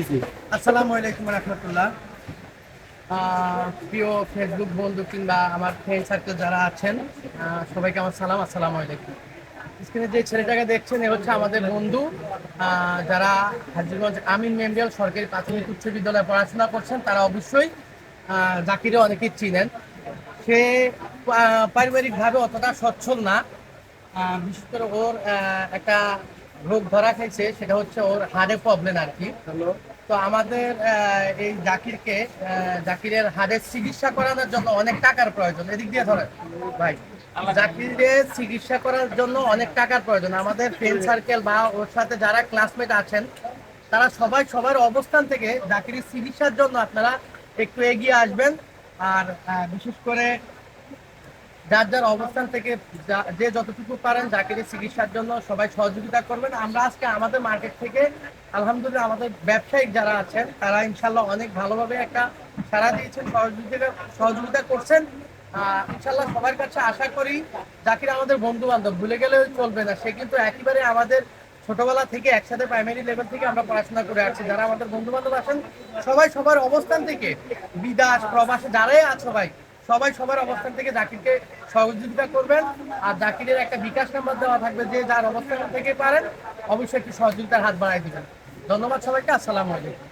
আসসালামু আলাইকুম রহমতুল্লাহ। প্রিয় ফেসবুক বন্ধু কিংবা আমার ফ্রেন্ড সার্কেল যারা আছেন সবাইকে আমার সালাম আসসালামু আলাইকুম। স্ক্রিনে যে ছেলেটাকে দেখছেন এ হচ্ছে আমাদের বন্ধু। যারা হাজিগঞ্জ আমিন মেমোরিয়াল সরকারি প্রাথমিক উচ্চ বিদ্যালয়ে পড়াশোনা করছেন তারা অবশ্যই জাকিরে অনেকেই চিনেন। সে পারিবারিকভাবে অতটা সচ্ছল না। বিশেষ করে ওর একটা রোগ ধরা খাইছে সেটা হচ্ছে ওর হাড়ে প্রবলেম আর কি। তো আমাদের এই জাকিরকে জাকিরের হাড়ের চিকিৎসা করানোর জন্য অনেক টাকার প্রয়োজন। এদিক দিয়ে ধরেন ভাই জাকিরের চিকিৎসা করার জন্য অনেক টাকার প্রয়োজন। আমাদের ফ্রেন্ড সার্কেল বা ওর সাথে যারা ক্লাসমেট আছেন তারা সবাই সবার অবস্থান থেকে জাকিরের চিকিৎসার জন্য আপনারা একটু এগিয়ে আসবেন। আর বিশেষ করে যার যার অবস্থান থেকে যা- যতটুকু পারেন জাকিরের চিকিৎসার জন্য সবাই সহযোগিতা করবেন। আমরা আজকে আমাদের মার্কেট থেকে, আলহামদুলিল্লাহ আমাদের ব্যবসায়িক যারা আছেন, তারা ইনশাল্লাহ অনেক ভালোভাবে একটা সারা দিয়েছেন, সহযোগিতা সহযোগিতা করছেন। ইনশাল্লাহ সবার কাছে আশা করি জাকির আমাদের বন্ধু বান্ধব ভুলে গেলেও চলবে না। সে কিন্তু একেবারে আমাদের ছোটবেলা থেকে একসাথে প্রাইমারি লেভেল থেকে আমরা পড়াশোনা করে আসছি। যারা আমাদের বন্ধু বান্ধব আছেন, সবাই সবার অবস্থান থেকে বিদাস প্রবাসে যারাই আছো ভাই সবাই সবার অবস্থান থেকে জাকিরকে সহযোগিতা করবেন। আর জাকিরের একটা বিকাশ নাম্বার দেওয়া থাকবে, যে যার অবস্থান থেকে পারেন, অবশ্যই একটু সহযোগিতার হাত বাড়াই দেবেন। ধন্যবাদ সবাইকে, আসসালামু আলাইকুম।